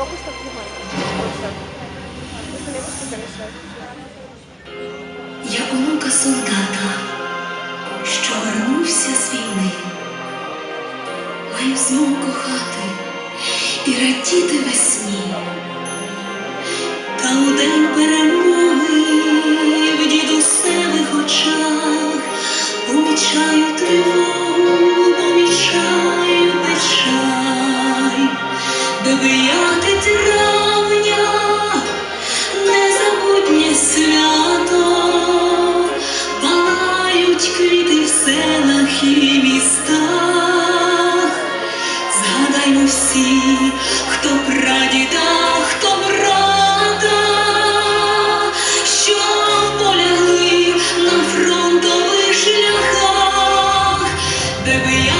Я онука солдата, що вернувся з війни, маю змогу кохати і радіти весні. Та у день перемоги і містах. Згадаймо всі, хто прадіда, хто брата, що полягли на фронтових шляхах, дев'яте травня,